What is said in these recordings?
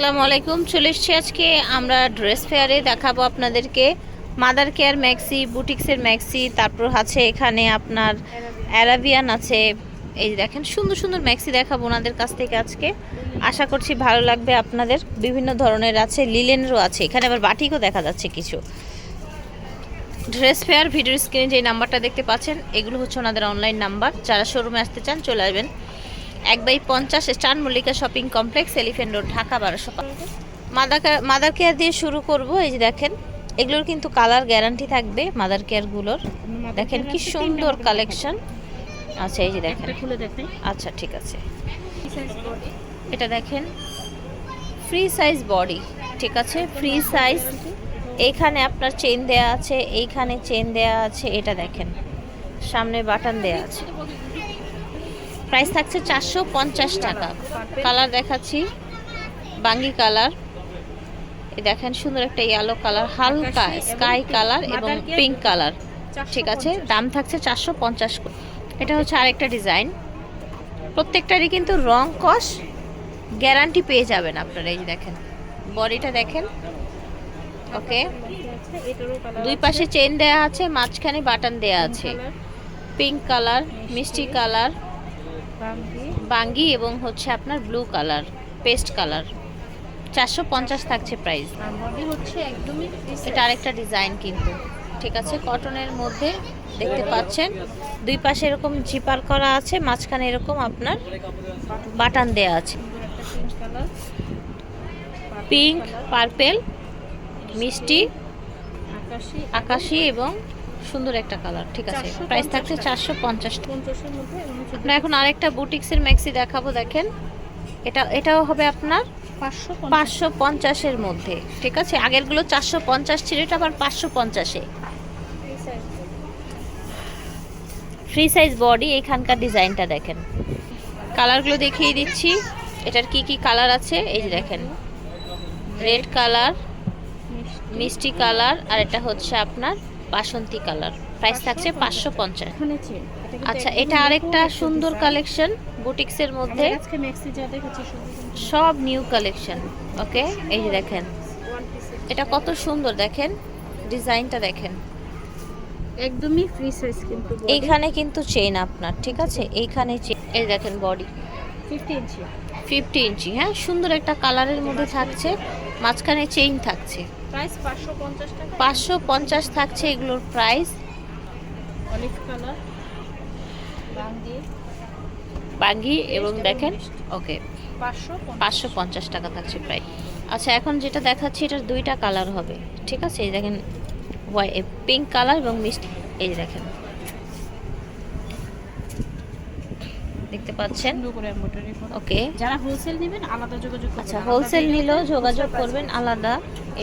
আসসালামু আলাইকুম, চলে এসছি আজকে আমরা ড্রেস ফেয়ারে দেখাবো আপনাদেরকে মাদার কেয়ার ম্যাক্সি বুটিক্সের ম্যাক্সি তারপর আছে এখানে আপনার অ্যারাবিয়ান আছে। এই দেখেন, সুন্দর সুন্দর ম্যাক্সি দেখাবো ওনাদের কাছ থেকে আজকে। আশা করছি ভালো লাগবে আপনাদের। বিভিন্ন ধরনের আছে লিলেনেরও আছে। এখানে আবার বাটিকও দেখা যাচ্ছে কিছু। ড্রেস ফেয়ার ভিডিও স্ক্রিনে যে নাম্বারটা দেখতে পাচ্ছেন, এগুলো হচ্ছে ওনাদের অনলাইন নাম্বার যারা শোরুমে আসতে চান, চলে আসবেন। এক বাই পঞ্চাশ স্টান Mallika shopping complex elephant road Dhaka বারোশো মাদার মাদার কেয়ার দিয়ে শুরু করব এই যে দেখেন এগুলোর কিন্তু কালার গ্যারান্টি থাকবে মাদার কেয়ারগুলোর দেখেন কি সুন্দর কালেকশন আচ্ছা এই যে দেখেন। আচ্ছা ঠিক আছে। এটা দেখেন ফ্রি সাইজ বডি ঠিক আছে? ফ্রি সাইজ এইখানে আপনার চেন দেয়া আছে এইখানে চেন দেয়া আছে এটা দেখেন। সামনে বাটন দেয়া আছে। প্রাইস থাকছে চারশো পঞ্চাশ টাকা। কালার দেখাচ্ছি বাঙ্গি কালার। এই দেখেন সুন্দর একটা ইয়েলো কালার হালকা স্কাই কালার এবং পিঙ্ক কালার। ঠিক আছে দাম থাকছে চারশো পঞ্চাশ এটা হচ্ছে আরেকটা ডিজাইন প্রত্যেকটারই কিন্তু রং কস গ্যারান্টি পেয়ে যাবেন আপনারা এই দেখেন। বডিটা দেখেন। ওকে। দুই পাশে চেন দেয়া আছে মাঝখানে বাটন দেয়া আছে। পিঙ্ক কালার মিষ্টি কালার। বাঙ্গি? এবং হচ্ছে আপনার ব্লু কালার পেস্ট কালার চারশো পঞ্চাশ থাকছে প্রাইস হচ্ছে একদমই এটা আরেকটা ডিজাইন কিন্তু। ঠিক আছে কটনের মধ্যে দেখতে পাচ্ছেন। দুই পাশে এরকম জিপার করা আছে মাঝখানে এরকম আপনার বাটান দেয়া আছে। পিঙ্ক পিঙ্ক পার্পেল মিষ্টি আকাশি। আকাশি এবং সুন্দর একটা কালার ঠিক আছে। প্রাইস থাকছে চারশো পঞ্চাশ আমরা এখন আরেকটা বুটিক্সের ম্যাক্সি দেখাবো দেখেন। এটা এটাও হবে আপনার পাঁচশো পঞ্চাশের মধ্যে ঠিক আছে? আগেরগুলো চারশো পঞ্চাশ ছিল এটা আবার পাঁচশো পঞ্চাশে। ফ্রি সাইজ বডি এইখানকার ডিজাইনটা দেখেন। কালারগুলো দেখিয়ে দিচ্ছি। এটার কি কি কালার আছে? এই যে দেখেন। রেড কালার মিষ্টি। কালার আর এটা হচ্ছে আপনার বাসন্তী কালার। প্রাইস থাকছে পাঁচশো পঞ্চাশ। আচ্ছা এটা আরেকটা সুন্দর কালেকশন বুটিক্সের মধ্যে। সব নিউ কালেকশন ওকে এই যে দেখেন। এটা কত সুন্দর দেখেন? ডিজাইনটা দেখেন। একদমই ফ্রি সাইজ কিন্তু এইখানে কিন্তু চেইন আপনার ঠিক আছে? এইখানে চেইন এই দেখেন body fifty inch fifty inch হ্যাঁ? সুন্দর একটা কালারের মধ্যে থাকছে মাঝখানে চেইন থাকছে। প্রাইস পাঁচশো পঞ্চাশ থাকছে এগুলোর প্রাইস অলিভ কালার বাঙ্গি। এবং দেখেন ওকে পাঁচশো পঞ্চাশ। টাকা থাকছে প্রায় আচ্ছা এখন যেটা দেখাচ্ছি এটার দুইটা কালার হবে। ঠিক আছে? এই দেখেন পিঙ্ক কালার এবং মিষ্টি। এই দেখেন। দেখতে পাচ্ছেন। ওকে। যারা হোলসেল নেবেন আলাদা যোগাযোগ আচ্ছা হোলসেল নিলেও যোগাযোগ করবেন আলাদা।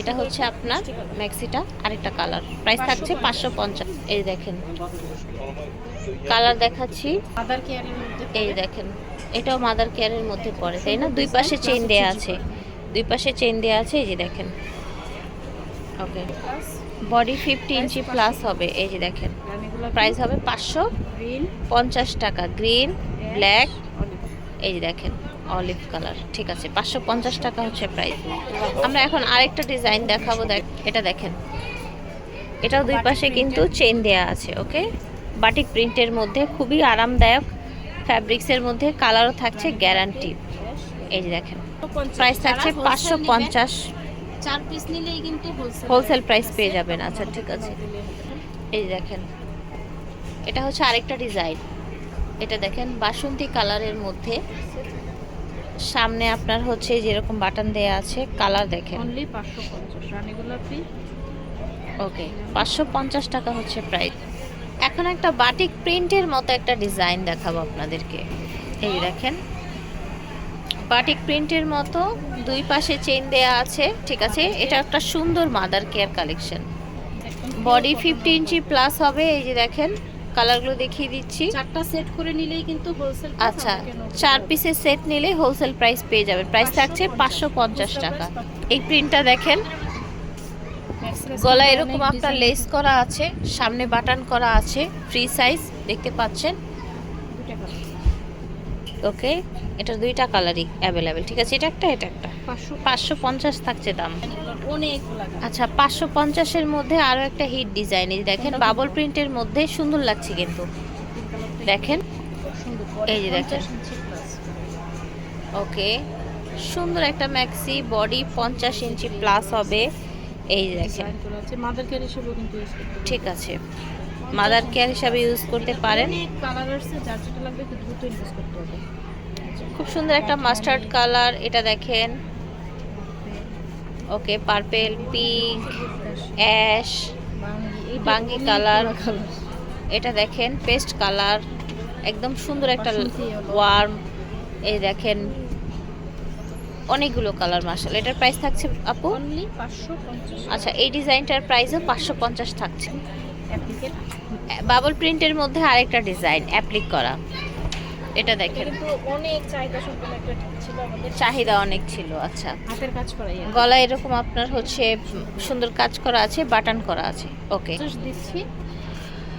এটা হচ্ছে আপনার ম্যাক্সিটা আরেকটা কালার প্রাইস থাকছে পাঁচশো পঞ্চাশ। এই দেখেন। কালার দেখাচ্ছি। মাদার কেয়ারের মধ্যে এই দেখেন। এটাও মাদার কেয়ারের মধ্যে পড়ে তাই না? দুই পাশে চেইন দেয়া আছে। দুই পাশে চেইন দেয়া আছে এই যে দেখেন। Okay body fifty inch plus হবে এই যে দেখেন। প্রাইস হবে পাঁচশো গ্রিন পঞ্চাশ টাকা গ্রিন ব্ল্যাক এই যে দেখেন অলিভ কালার ঠিক আছে পাঁচশো পঞ্চাশ টাকা হচ্ছে প্রাইস আমরা এখন আরেকটা ডিজাইন দেখাবো দেখ এটা দেখেন। এটাও দুই পাশে কিন্তু চেন দেয়া আছে ওকে বাটিক প্রিন্টের মধ্যে খুবই আরামদায়ক ফ্যাব্রিক্সের মধ্যে কালারও থাকছে গ্যারান্টি এই যে দেখেন প্রাইস থাকছে পাঁচশো পঞ্চাশ। চার পিস নিলেই কিন্তু হোলসেল হোলসেল প্রাইস পেয়ে যাবেন। আচ্ছা ঠিক আছে। এই দেখেন এটা হচ্ছে আরেকটা ডিজাইন এটা দেখেন বাসন্তী কালারের মধ্যে। সামনে আপনার হচ্ছে যেরকম বাটন দেয়া আছে কালার দেখেন। অনলি পাঁচশো পঞ্চাশ রানী গোলাপি ওকে পাঁচশো পঞ্চাশ টাকা হচ্ছে প্রাইস এখন একটা বাটিক প্রিন্টের মতো একটা ডিজাইন দেখাবো আপনাদেরকে। এই দেখেন বাটিক প্রিন্টের মতো দুই পাশে চেইন দেয়া আছে ঠিক আছে? এটা একটা সুন্দর mother care collection body fifty inch plus হবে এই যে দেখেন কালারগুলো দেখিয়ে দিচ্ছি। চারটা সেট করে নিলেই কিন্তু হোলসেল আচ্ছা চার পিসের সেট নিলে হোলসেল প্রাইস পেয়ে যাবেন প্রাইস থাকছে পাঁচশো পঞ্চাশ টাকা। এই প্রিন্টটা দেখেন গলায় এরকম আপনার লেস করা আছে সামনে বাটন করা আছে ফ্রি সাইজ দেখতে পাচ্ছেন? ওকে এটার দুইটা কালারই অ্যাভেলেবেল ঠিক আছে? এটা একটা এটা একটা। পাঁচশো। পাঁচশো পঞ্চাশ থাকছে দাম। অনেক আচ্ছা পাঁচশো পঞ্চাশের মধ্যে আরও একটা হিট ডিজাইন এই দেখেন বাবল প্রিন্টের মধ্যে সুন্দর লাগছে কিন্তু। দেখেন এই যে দেখেন। ওকে সুন্দর একটা ম্যাক্সি বডি পঞ্চাশ ইঞ্চি প্লাস হবে। এই দেখেন। ঠিক আছে। মাদার কেয়ার হিসাবে ইউজ করতে পারেন। কালার আসছে যার যেটা লাগবে দ্রুত ইউজ করতে হবে। সুন্দর একটা মাস্টার্ড কালার এটা দেখেন। ওকে পার্পেল পিঙ্ক অ্যাশ বাঙ্গি কালার। এটা দেখেন পেস্ট কালার একদম সুন্দর একটা ওয়ার্ম এই দেখেন অনেকগুলো কালার মার্শাল এটার প্রাইস থাকছে আপু? আচ্ছা এই ডিজাইনটার প্রাইসও পাঁচশো পঞ্চাশ থাকছে। বাবল প্রিন্টের মধ্যে আরেকটা ডিজাইন অ্যাপ্লিক করা। এটা দেখেন। কিন্তু অনেক চাহিদা সম্পন্ন একটা ছিল আমাদের চাহিদা অনেক ছিল আচ্ছা। হাতের কাজ করা গলায় এরকম আপনার হচ্ছে সুন্দর কাজ করা আছে বাটন করা আছে ওকে। দিচ্ছি।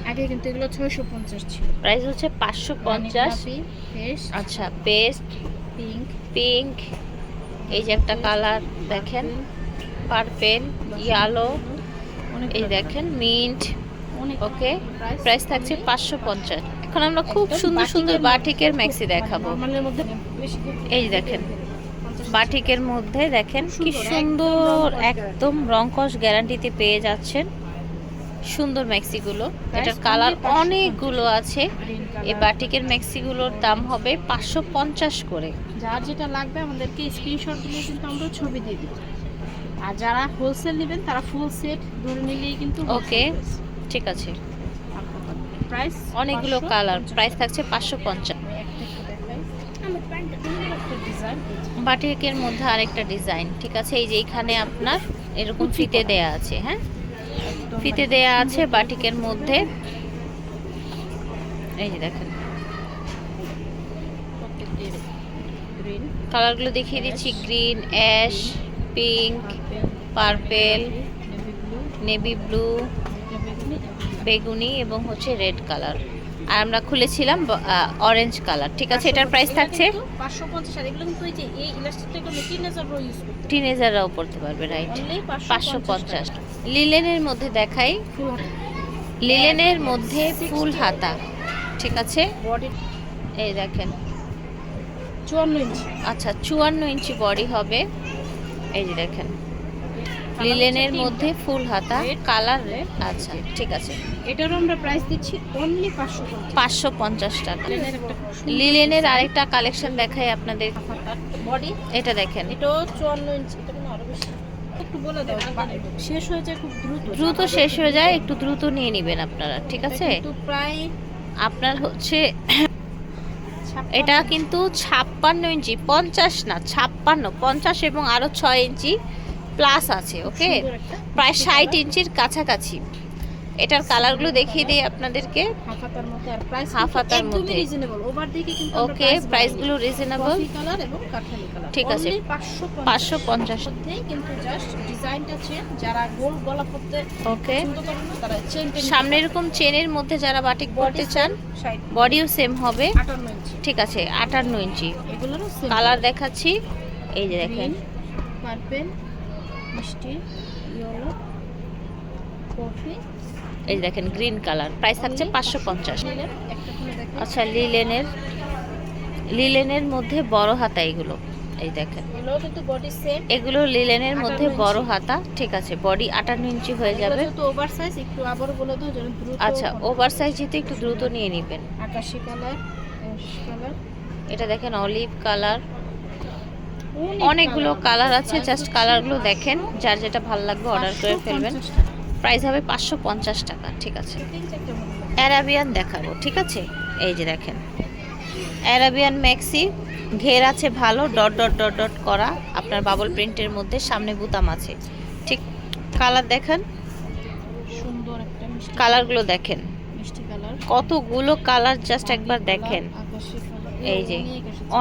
আগে কিন্তু এগুলো ছয়শো পঞ্চাশ ছিল। প্রাইস হচ্ছে পাঁচশো পঞ্চাশ। পেস্ট আচ্ছা পেস্ট পিঙ্ক পিঙ্ক এই যে একটা কালার দেখেন পার্পেল ইয়েলো এই দেখেন মিন্ট ওকে। প্রাইস প্রাইস থাকছে পাঁচশো পঞ্চাশ। এখন আমরা খুব সুন্দর সুন্দর বাটিকের ম্যাক্সি দেখাবো। মধ্যে বেশি এই দেখেন বাটিকের মধ্যে দেখেন কি সুন্দর, একদম রংকশ গ্যারান্টিতে পেয়ে যাচ্ছেন। সুন্দর ম্যাক্সিগুলো। এটার কালার অনেকগুলো আছে। এই বাটিকের ম্যাক্সিগুলোর দাম হবে পাঁচশো পঞ্চাশ করে। যার যেটা লাগবে আমাদেরকে স্ক্রিনশট দিলে কিন্তু আমরা ছবি দিয়ে দিই আর যারা হোলসেল নেবেন তারা ফুল সেট ধরে নিলেই কিন্তু ওকে ঠিক আছে। প্রাইস অনেকগুলো কালার। প্রাইস থাকছে পাঁচশো পঞ্চাশ। বাটিকের মধ্যে আরেকটা ডিজাইন ঠিক আছে? এই যে এখানে আপনার এরকম ফিতে দেয়া আছে হ্যাঁ? ফিতে দেয়া আছে বাটিকের মধ্যে। এই যে দেখেন। কালারগুলো দেখিয়ে দিচ্ছি green ash pink purple navy blue বেগুনি এবং হচ্ছে রেড কালার। আর আমরা খুলেছিলাম অরেঞ্জ কালার। ঠিক আছে এটার প্রাইস থাকছে? টিনেজাররাও পড়তে পারবে রাইট পাঁচশো পঞ্চাশ। লিলেনের মধ্যে দেখাই। লিলেনের মধ্যে ফুল হাতা। ঠিক আছে? এই দেখেন। চুয়ান্ন ইঞ্চি। আচ্ছা চুয়ান্ন ইঞ্চি বডি হবে। এই যে দেখেন। লিলেনের মধ্যে ফুল হাতা। কালার আচ্ছা ঠিক আছে। এটারও আমরা প্রাইস দিচ্ছি অনলি পাঁচশো পঞ্চাশ। পাঁচশো পঞ্চাশ টাকা। লিলেনের আরেকটা কালেকশন দেখাই আপনাদের। বডি এটা দেখেন। এটাও চুয়ান্ন ইঞ্চি এটা আরও বেশি। একটু বলে দাও শেষ হয়ে যায় খুব দ্রুত। দ্রুত শেষ হয়ে যায় একটু দ্রুত নিয়ে নেবেন আপনারা ঠিক আছে? প্রায় আপনার হচ্ছে এটা কিন্তু ছাপ্পান্ন ইঞ্চি পঞ্চাশ না ছাপ্পান্ন পঞ্চাশ এবং আরও ছয় ইঞ্চি প্লাস আছে ওকে? প্রায় ষাট ইঞ্চির কাছাকাছি। এটার কালারগুলো দেখিয়ে দিই আপনাদেরকে। হাফ হাতার মধ্যে ওকে প্রাইসগুলো রিজনেবল ঠিক আছে। পাঁচশো পঞ্চাশ। সামনে এরকম চেনের মধ্যে যারা বাটিক পড়তে চান বডিও সেম হবে। ঠিক আছে আটান্ন ইঞ্চি। কালার দেখাচ্ছি। এই যে দেখেন। পার্পেল মিষ্টি ইয়েলো কফি। এই দেখেন গ্রিন কালার। প্রাইস থাকছে পাঁচশো পঞ্চাশ। আচ্ছা লিলেনের লিলেনের মধ্যে বড় হাতা এগুলো। এই দেখেন। এগুলো লিলেনের মধ্যে 58 বড় হাতা। ঠিক আছে বডি আটান্ন ইঞ্চি হয়ে যাবে। আচ্ছা ওভার সাইজ যেতে একটু দ্রুত নিয়ে নেবেন। আকাশি কালার এটা দেখেন অলিভ কালার। অনেকগুলো কালার আছে জাস্ট কালারগুলো দেখেন যার যেটা ভালো লাগবে অর্ডার করে ফেলবেন। প্রাইস হবে পাঁচশো পঞ্চাশ টাকা ঠিক আছে। অ্যারাবিয়ান দেখাবো ঠিক আছে? এই যে দেখেন। অ্যারাবিয়ান ম্যাক্সি ঘের আছে ভালো ডট ডট ডট ডট করা। আপনার বাবল প্রিন্টের মধ্যে সামনে বুতাম আছে। ঠিক কালার দেখেন। সুন্দর একটা কালারগুলো দেখেন। মিষ্টি কালার কতগুলো কালার জাস্ট একবার দেখেন। এই যে।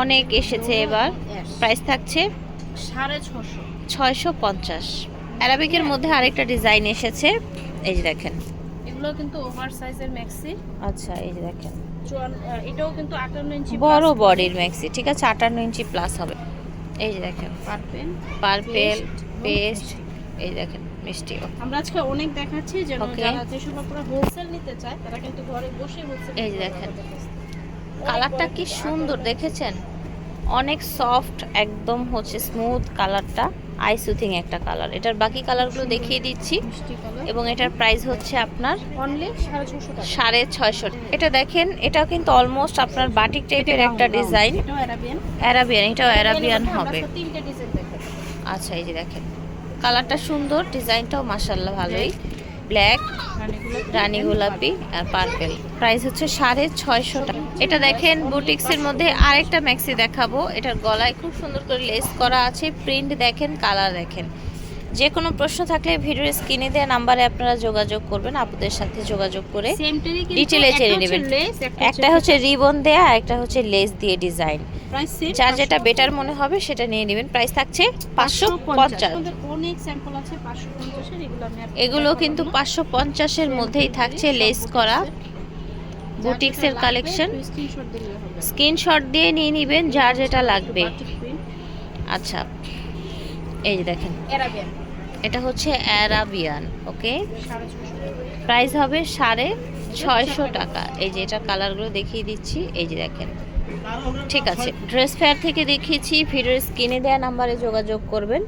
অনেক এসেছে এবার। প্রাইস থাকছে সাড়ে ছশো। ছয়শো পঞ্চাশ। অ্যারাবিকের মধ্যে আরেকটা ডিজাইন এসেছে। এই যে দেখেন। এগুলো কিন্তু ওভার সাইজের ম্যাক্সি আচ্ছা এই যে দেখেন। এটাও কিন্তু আটান্ন ইঞ্চি বড় বডির ম্যাক্সি ঠিক আছে? আটান্ন ইঞ্চি প্লাস হবে। এই যে দেখেন। পারবেন পার্পেল পেস্ট এই দেখেন মিষ্টিও আমরা আজকে অনেক দেখাচ্ছি যেন. যারা যেসব পুরো হোলসেল নিতে চায় তারা কিন্তু ঘরে বসে হোলসেল এই যে দেখেন। কালারটা কি সুন্দর দেখেছেন? অনেক সফট একদম হচ্ছে স্মুথ কালারটা আই সুথিং একটা কালার। এটার বাকি কালারগুলো দেখিয়ে দিচ্ছি। এবং এটার প্রাইস হচ্ছে আপনার অনলি সাড়ে ছয়শো এটা দেখেন এটা কিন্তু অলমোস্ট আপনার বাটিক টাইপের একটা ডিজাইন অ্যারাবিয়ান এটাও অ্যারাবিয়ান হবে। আচ্ছা এই যে দেখেন। কালারটা সুন্দর ডিজাইনটাও মাসাল্লাহ ভালোই। ব্ল্যাক রানী গোলাপি আর পার্পেল। প্রাইস হচ্ছে সাড়ে ছয়শো টাকা। এটা দেখেন বুটিক্সের মধ্যে আরেকটা ম্যাক্সি দেখাবো। এটার গলায় খুব সুন্দর করে লেস করা আছে। প্রিন্ট দেখেন কালার দেখেন। যে কোনো প্রশ্ন থাকলে ভিডিওর স্ক্রিনে দেওয়া নাম্বারে আপনারা যোগাযোগ করবেন আপুদের সাথে যোগাযোগ করে ডিটেলে জেনে নেবেন। একটা হচ্ছে রিবন দেয়া আর একটা হচ্ছে লেস দিয়ে ডিজাইন যার যেটা বেটার মনে হবে সেটা নিয়ে নেবেন। প্রাইস থাকছে পাঁচশো পঞ্চাশ। আমাদের অনেক স্যাম্পল আছে 550 এর এগুলো কিন্তু পাঁচশো পঞ্চাশের মধ্যেই থাকছে লেস করা। বুটিক্সের কালেকশন স্ক্রিনশট দিয়ে নিয়ে নেবেন যার যেটা লাগবে। আচ্ছা। এই যে দেখেন। এটা হচ্ছে অ্যারাবিয়ান ওকে? 650 টাকা। প্রাইস হবে সাড়ে ছয়শো টাকা। এই যে এটা কালারগুলো দেখিয়ে দিচ্ছি এই যে দেখেন। ঠিক আছে ড্রেস ফেয়ার থেকে দেখিয়েছি ভিডিওর স্ক্রিনে দেওয়া নাম্বারে যোগাযোগ করবেন।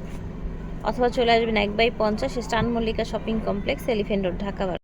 অথবা চলে আসবেন এক বাই পঞ্চাশ স্টান Mallika shopping complex elephant road Dhaka